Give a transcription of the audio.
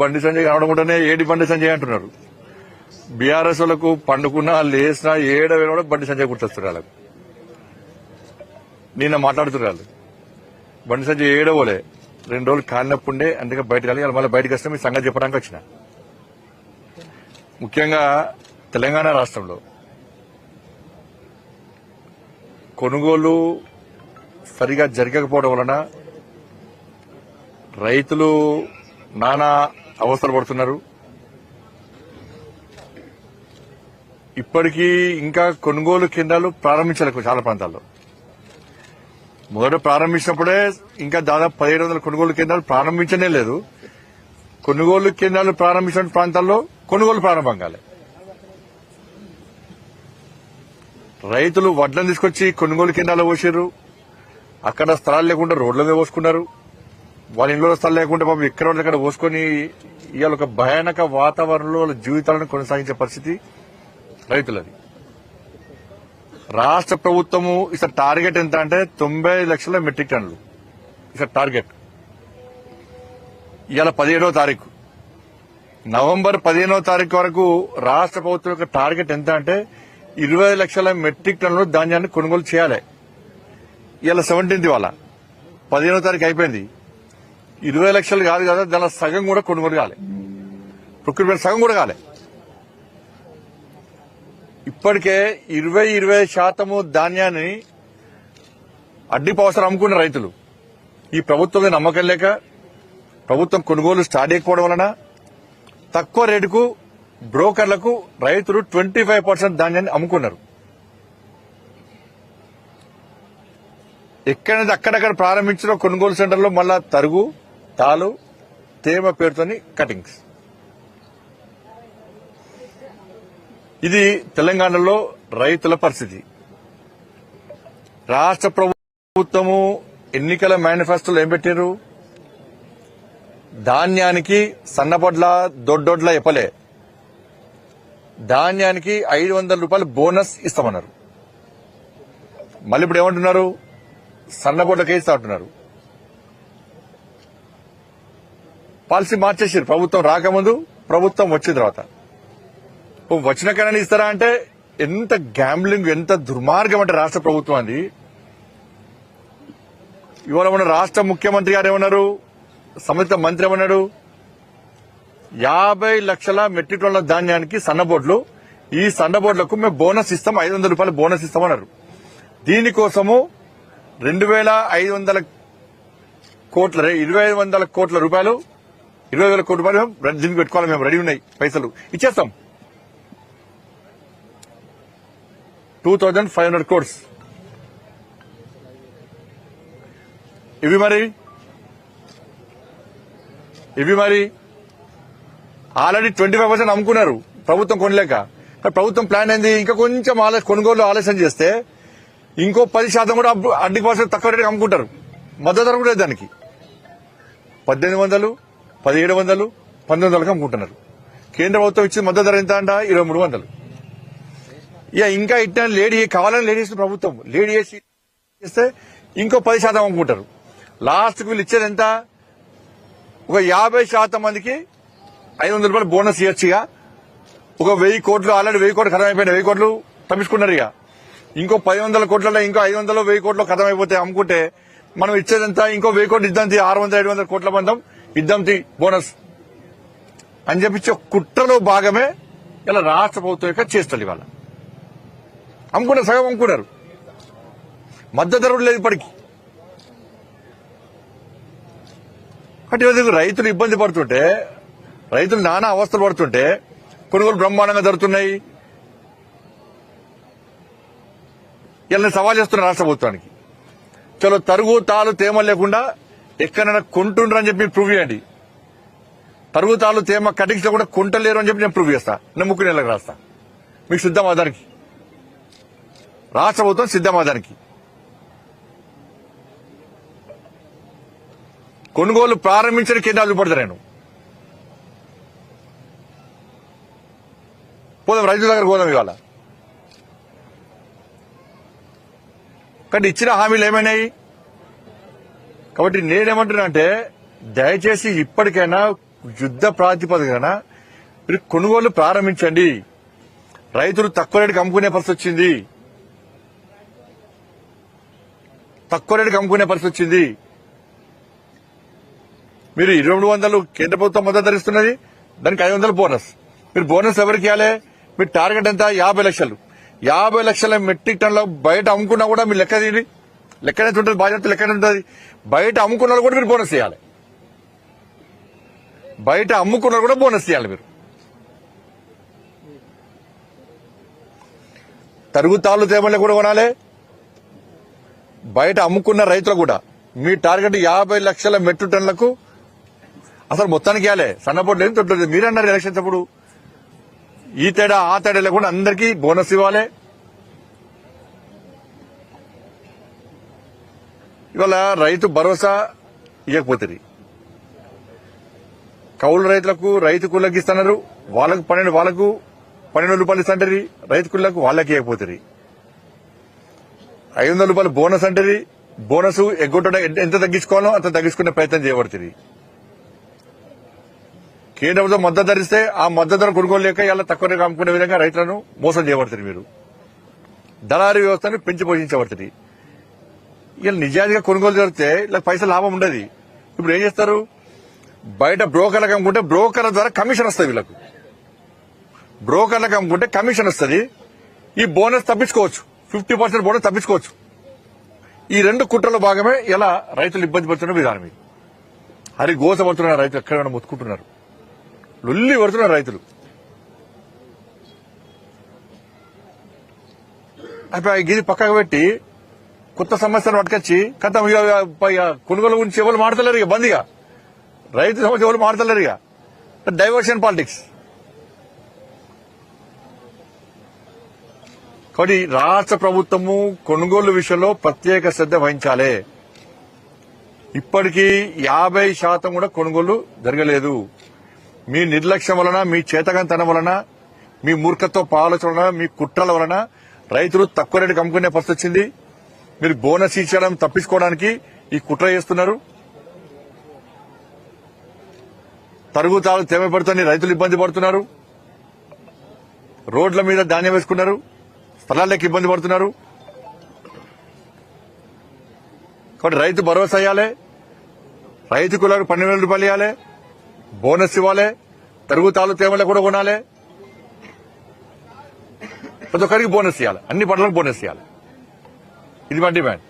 Bandi Sanjay కనబడకుండానే AD Bandi Sanjay అంటున్నారు. BRS వాళ్ళకు పండుకున్నా లేసినా ఏడవైనా కూడా బండి సంజయ్ గుర్తొస్తారు వాళ్ళకు. నిన్న మాట్లాడుతున్నారు వాళ్ళు. బండి సంజయ్ ఏడవలే రెండు రోజులు కాలినప్పుండే అందుకే బయటకు వెళ్ళి మళ్ళీ బయటకు వస్తే మీ సంగతి చెప్పడానికి వచ్చిన. ముఖ్యంగా తెలంగాణ రాష్ట్రంలో కొనుగోలు సరిగా జరగకపోవడం వలన రైతులు నానా అవస్థలు పడుతున్నారు ఇప్పటికీ ఇంకా కొనుగోలు కేంద్రాలు ప్రారంభించలేదు చాలా ప్రాంతాల్లో. మొదట ప్రారంభించినప్పుడే ఇంకా దాదాపు పదిహేడు వందల కొనుగోలు కేంద్రాలు ప్రారంభించనే లేదు. కొనుగోలు కేంద్రాలు ప్రారంభించిన ప్రాంతాల్లో కొనుగోలు ప్రారంభం కాలే. రైతులు వడ్లను తీసుకొచ్చి కొనుగోలు కేంద్రాలు పోసారు అక్కడ స్థలాలు లేకుండా రోడ్ల మీద పోసుకున్నారు. వాళ్ళ ఇంట్లో స్థలం లేకుండా పాపం ఎక్కడ వాళ్ళు అక్కడ పోసుకొని ఇవాళ ఒక భయానక వాతావరణంలో వాళ్ళ జీవితాలను కొనసాగించే పరిస్థితి రైతులది. రాష్ట్ర ప్రభుత్వము ఇసలు టార్గెట్ ఎంత అంటే తొంభై లక్షల మెట్రిక్ టన్నులు. ఇసలు టార్గెట్. ఇవాళ పదిహేడవ తారీఖు. నవంబర్ పదిహేనవ తారీఖు వరకు రాష్ట్ర ప్రభుత్వం యొక్క టార్గెట్ ఎంత అంటే ఇరవై లక్షల మెట్రిక్ టన్నులు ధాన్యాన్ని కొనుగోలు చేయాలి. ఇవాళ సెవెంటీన్త్ ఇవాళ. పదిహేనో తారీఖు అయిపోయింది. ఇరవై లక్షలు కాదు కదా దాని సగం కూడా కొనుగోలు కాలే. ప్రొక్యూర్మెంట్ సగం కూడా కాలే. ఇప్పటికే ఇరవై ఇరవై శాతము ధాన్యాన్ని అడ్డి పవసరం అమ్ముకున్న రైతులు. ఈ ప్రభుత్వం నమ్మకం లేక ప్రభుత్వం కొనుగోలు స్టార్ట్ చేయకపోవడం వలన తక్కువ రేటుకు బ్రోకర్లకు రైతులు ట్వంటీ ఫైవ్ పర్సెంట్ ధాన్యాన్ని అమ్ముకున్నారు. ఎక్కడైతే అక్కడక్కడ ప్రారంభించిన కొనుగోలు సెంటర్లో మళ్ళా తరుగు. తాలు తేమ పేరుతోని కటింగ్స్. ఇది తెలంగాణలో రైతుల పరిస్థితి. రాష్ట్ర ప్రభుత్వము ఎన్నికల మేనిఫెస్టోలో ఏం పెట్టారు ధాన్యానికి సన్నపొడ్ల దొడ్డొడ్ల చెప్పలే ధాన్యానికి ఐదు వందల రూపాయలు బోనస్ ఇస్తామన్నారు. మళ్ళీ ఇప్పుడు ఏమంటున్నారు? సన్నపొడ్లకే ఇస్తా అంటున్నారు. పాలసీ మార్చేసారు ప్రభుత్వం రాకముందు ప్రభుత్వం వచ్చిన తర్వాత. వచ్చిన కన్నా ఇస్తారా అంటే ఎంత గ్యాంబ్లింగ్ ఎంత దుర్మార్గం అంటే రాష్ట్ర ప్రభుత్వం అది ఇవాళ మన రాష్ట్ర ముఖ్యమంత్రి గారు ఏమన్నారు? సంబంధిత మంత్రి ఏమన్నాడు? యాభై లక్షల మెట్రిక్ టన్నుల ధాన్యానికి సన్నబోట్లు ఈ సన్నబోట్లకు మేము బోనస్ ఇస్తాం ఐదు వందల రూపాయలు బోనస్ ఇస్తామన్నారు దీనికోసము రెండు వేల ఐదు వందల కోట్ల ఇరవై ఐదు వందల కోట్ల రూపాయలు ఇరవై వేల కోట్ల రూపాయలు దీనికి పెట్టుకోవాలి మేము రెడీ ఉన్నాయి పైసలు. ఇచ్చేస్తాం. Two thousand five hundred course ఇవి మరి? ఇవి మరి? ఆల్రెడీ ట్వంటీ ఫైవ్ పర్సెంట్ అమ్ముకున్నారు ప్రభుత్వం కొనలేక. ప్రభుత్వం ప్లాన్ అయింది ఇంకా కొంచెం ఆలస్యం కొనుగోలు ఆలస్యం చేస్తే ఇంకో పది శాతం కూడా అప్పు- పర్సెంట్ తక్కువ రేటుకి అమ్ముకుంటారు. మద్దతు ధర కూడా లేదు దానికి. పద్దెనిమిది వందలు పదిహేడు వందలు పంతొమ్మిది వందలకు అమ్ముకుంటున్నారు. కేంద్ర ప్రభుత్వం ఇచ్చిన మద్దతు ధర ఎంత అంట? ఇరవై మూడు వందలు. ఇక ఇంకా ఇట్లా లేడీ కావాలని లేడీ చేసిన ప్రభుత్వం లేడీ చేసి చేస్తే ఇంకో పది శాతం అమ్ముకుంటారు. లాస్ట్ వీళ్ళు ఇచ్చేది ఎంత? ఒక యాభై శాతం మందికి ఐదు వందల రూపాయలు బోనస్ ఇవ్వచ్చుగా ఒక వెయ్యి కోట్లు ఆల్రెడీ వెయ్యి కోట్లు ఖతం అయిపోయినాయి వెయ్యి కోట్లు తప్పించుకున్నారు ఇక. ఇంకో పది వందల కోట్లలో ఇంకో ఐదు వందలు వెయ్యి కోట్లు ఖతం అయిపోతే అమ్ముకుంటే మనం ఇచ్చేదంతా ఇంకో వెయ్యి కోట్లు ఇద్దాం ఆరు వందల ఐదు వందల కోట్ల మందం ఇద్దాం బోనస్ అని చెప్పించే కుట్రలో భాగమే ఇలా రాష్ట్ర ప్రభుత్వం యొక్క చేస్తారు ఇవాళ. అమ్ముకున్న సగం అమ్ముకున్నారు. మద్దతు ధరలు లేదు ఇప్పటికి. అంటే రైతులు ఇబ్బంది పడుతుంటే రైతులు నానా అవస్థలు పడుతుంటే కొనుగోలు బ్రహ్మాండంగా జరుగుతున్నాయి. ఇలా సవాల్ చేస్తున్న రాష్ట్ర ప్రభుత్వానికి. చలో తరుగు తాలు తేమ లేకుండా ఎక్కడైనా కొంటుండ్రని చెప్పి ప్రూవ్ చేయండి. పర్వతాలు తేమ కటింగ్స్ కూడా కొంటలేరు అని చెప్పి నేను ప్రూవ్ చేస్తా. నేను ముక్కు నెలకు రాస్తా. మీకు సిద్ధమాదానికి రాష్ట్ర ప్రభుత్వం సిద్ధమాదానికి కొనుగోలు ప్రారంభించిన కేంద్రాలు చూపడతా నేను? పోదాం రైతుల దగ్గర పోదాం ఇవాళ. కానీ ఇచ్చిన హామీలు ఏమైనాయి? కాబట్టి నేనేమంటున్నా అంటే దయచేసి ఇప్పటికైనా యుద్ధ ప్రాతిపదికన మీరు కొనుగోలు ప్రారంభించండి. రైతులు తక్కువ రేటుకి అమ్ముకునే పరిస్థితి వచ్చింది. తక్కువ రేటుకి అమ్ముకునే పరిస్థితి వచ్చింది. మీరు ఇరవై మూడు వందలు కేంద్ర ప్రభుత్వం మద్దతు ధరిస్తున్నది దానికి ఐదు వందలు బోనస్. మీరు బోనస్ ఎవరికి ఇవ్వాలి? మీ టార్గెట్ ఎంత? యాభై లక్షలు. యాభై లక్షల మెట్రిక్ టన్ల బయట అమ్ముకున్నా కూడా మీరు లెక్క తీయండి. లెక్కనే ఉంటుంది బాధ్యత లెక్కనే ఉంటుంది. బయట అమ్ముకున్న కూడా మీరు బోనస్ ఇవ్వాలి బయట అమ్ముకున్న కూడా బోనస్ ఇవ్వాలి మీరు. తరుగుతాళ్ళు తేమలే కూడా కొనాలి. బయట అమ్ముకున్న రైతులు కూడా మీ టార్గెట్ యాభై లక్షల మెట్రిక్ టన్లకు అసలు మొత్తానికి ఇవ్వాలి సన్నపోటు లేదు తొట్టు లేదు. మీరన్నారు ఎలక్షన్స్ అప్పుడు. ఈ తేడా ఆ తేడా లేకుండా అందరికీ బోనస్ ఇవ్వాలి. ఇవాళ రైతు భరోసా ఇవ్వకపోతుంది కౌలు రైతులకు రైతు కూలకి ఇస్తున్నారు వాళ్ళకు పన్నెండు వాళ్ళకు పన్నెండు రూపాయలు ఇస్తుంటారు రైతు కూలకు వాళ్ళకి ఇవ్వకపోతుంది ఐదు వందల రూపాయలు బోనస్ అంటది బోనస్ ఎగ్గొట్టడం ఎంత- తగ్గించుకోవాలో అంత తగ్గించుకునే ప్రయత్నం చేయబడుతుంది. కేంద్ర ప్రభుత్వం మద్దతు ధరిస్తే ఆ మద్దతు ధర కొనుగోలు లేక ఇలా తక్కువ అమ్ముకునే విధంగా రైతులను మోసం చేయబడుతుంది మీరు. దళారీ వ్యవస్థను పెంచి పోషించబడుతుంది. వీళ్ళు నిజాయితీగా కొనుగోలు జరిగితే ఇలా పైసలు లాభం ఉండదు. ఇప్పుడు ఏం చేస్తారు? బయట బ్రోకర్లకు అమ్ముకుంటే బ్రోకర్ల ద్వారా కమిషన్ వస్తుంది వీళ్ళకు. బ్రోకర్లకు అమ్ముకుంటే కమిషన్ వస్తుంది. ఈ బోనస్ తప్పించుకోవచ్చు. ఫిఫ్టీ పర్సెంట్ బోనస్ తప్పించుకోవచ్చు. ఈ రెండు కుట్రలో భాగమే ఇలా రైతులు ఇబ్బంది పడుతున్న విధానం ఇది. హరి గోస పడుతున్నారు రైతులు ఎక్కడైనా మొత్తుకుంటున్నారు. లొల్లి పడుతున్నారు రైతులు. అయిపోయి గిది పక్కకు పెట్టి కొత్త సమస్యను పట్టుకొచ్చి కథ కొనుగోలు గురించి ఎవరు మాడతలేరు ఇక బందిగా. రైతు సమస్య ఎవరు మాడతలేరు ఇక. డైవర్షన్ పాలిటిక్స్ కాబట్టి రాష్ట్ర ప్రభుత్వము కొనుగోలు విషయంలో ప్రత్యేక శ్రద్ధ వహించాలి. ఇప్పటికీ యాభై శాతం కూడా కొనుగోలు జరగలేదు. మీ నిర్లక్ష్యం వలన మీ చేతకంతనం వలన మీ మూర్ఖత్వ ఆలోచన వలన మీ కుట్రల వలన రైతులు తక్కువ రేటుకి అమ్ముకునే పరిస్థితి వచ్చింది. మీరు బోనస్ ఇచ్చడం తప్పించుకోవడానికి ఈ కుట్ర చేస్తున్నారు. తరుగుతాలు తేమ పడుతుంది రైతులు ఇబ్బంది పడుతున్నారు. రోడ్ల మీద ధాన్యం వేసుకున్నారు. స్థలాలకు ఇబ్బంది పడుతున్నారు. కాబట్టి రైతు భరోసా ఇవ్వాలి. రైతు కులకు పన్నెండు వేల రూపాయలు ఇవ్వాలి. బోనస్ ఇవ్వాలి. తరుగుతాలు తేమలు కూడా కొనాలి. ప్రతి ఒక్కరికి బోనస్ ఇవ్వాలి. అన్ని పంటలకు బోనస్ ఇవ్వాలి. ఇది మా డిమాండ్